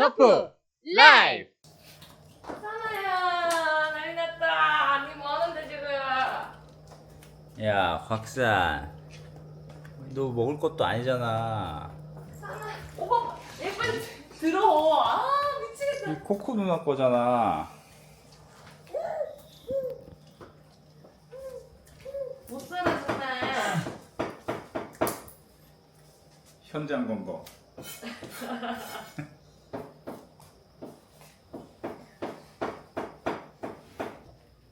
터프 라이프 사나야 난리 났다. 니 뭐하는데 지금? 야 곽산. 너 먹을 것도 아니잖아. 사나야 오빠 얘 빨리 들어. 아 미치겠다. 이 코코 누나 거잖아. 못 살아 사나야 현장 검거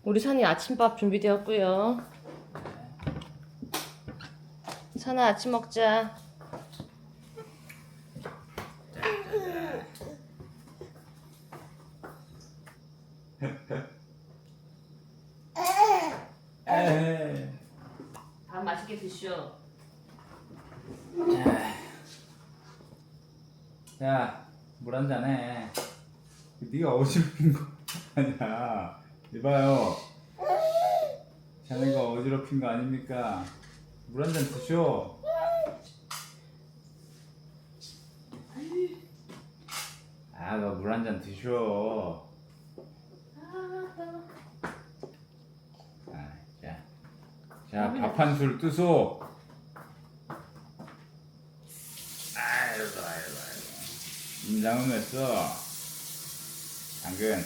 우리 산이 아침밥 준비되었고요 산아 아침 먹자. 밥 맛있게 드시오 야, 물 한잔 해. 네가 어지럽힌 거 아니야. 이봐요. 자네가 어지럽힌 거 아닙니까? 물 한 잔 드셔. 아, 너 물 한 잔 드셔. 아, 자, 자, 밥 한 술 뜨소. 아이고, 아이고, 아이고. 임장은 왜 써? 당근.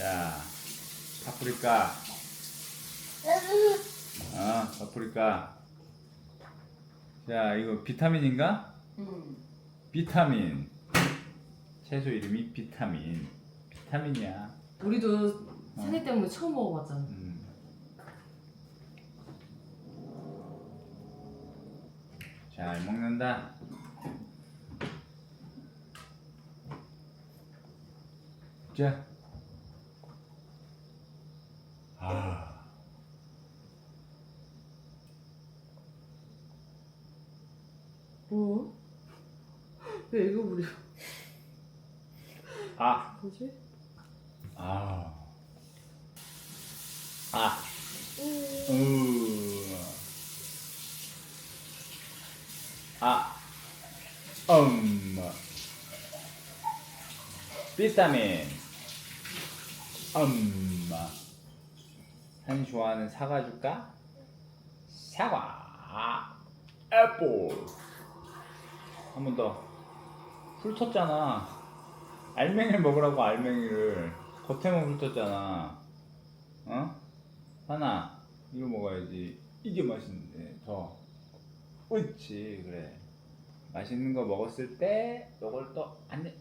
자, 파프리카. 어, 파프리카. 자, 이거 비타민인가? 음. 비타민. 채소 이름이 비타민. 비타민이야. 우리도 산이 때문에 처음 먹어봤잖아 음. 잘 먹는다. 자. 아. 뭐? 왜 이거 부려 아. 뭐지? 아. 아. 으. 아. 음. 비타민. 음. 한이 좋아하는 사과 줄까? 사과. 애플. 한 번 더. 훑었잖아. 알맹이를 먹으라고 알맹이를 겉에만 훑었잖아. 어? 하나 이거 먹어야지. 이게 맛있는데 더. 옳지 그래. 맛있는 거 먹었을 때 요걸 또 안에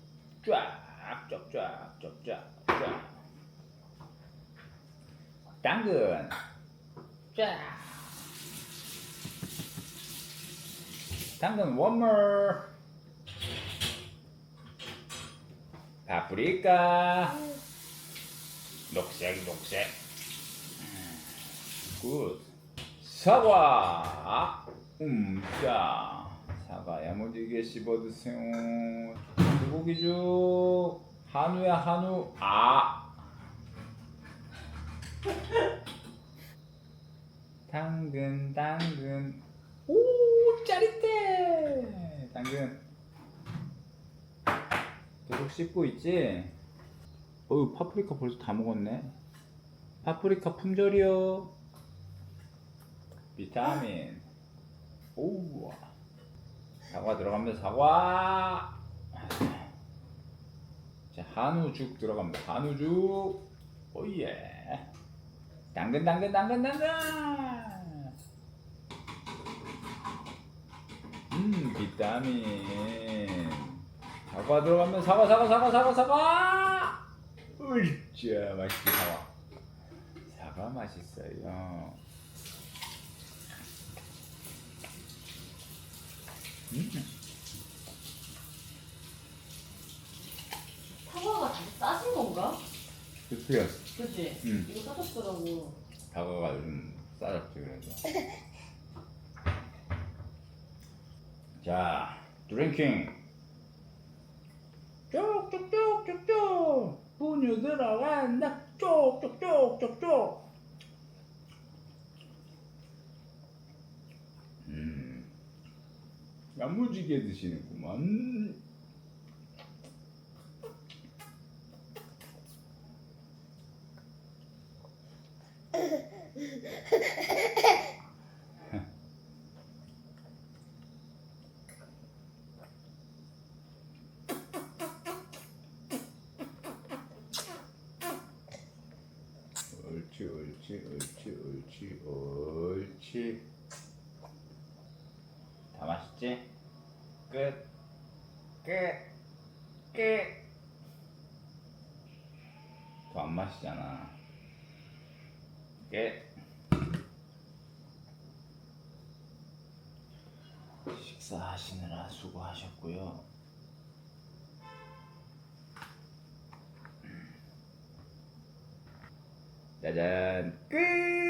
쫙쫙쫙쫙쫙쫙 당근. 쫙 당근 원몰 파프리카. 녹색 녹색. 음, 굿 사과. 음자. 사과 야무지게 씹어 드세요. 소고기죽. 한우야 한우. 아 당근 당근. 오 짜릿해. 당근. 계속 씹고 있지? 어유 파프리카 벌써 다 먹었네. 파프리카 품절이요. 비타민. 오우 사과 들어갑니다 사과. 자 한우죽 들어갑니다 한우죽. 오예 당근 당근 당근 당근. 음 비타민. 사과 들어가면 사과 사과 사과 사과 사과. 으쌰 맛있게 사과 사과 맛있어요. 음. 사과가 되게 싸진 건가? 그치요 그치? 음. 이거 싸졌더라고. 사과가 요즘 싸졌지 그래서 자 드링킹. 쭉쭉쭉쭉쭉 분유 들어간다 쭉쭉쭉쭉쭉 음. 야무지게 드시는구만. 옳지 옳지 옳지 옳지 옳지. 다 맛있지? 끝. 끝. 끝. 더 안 마시잖아. 끝 식사하시느라 수고하셨고요 짜잔 끝 끝.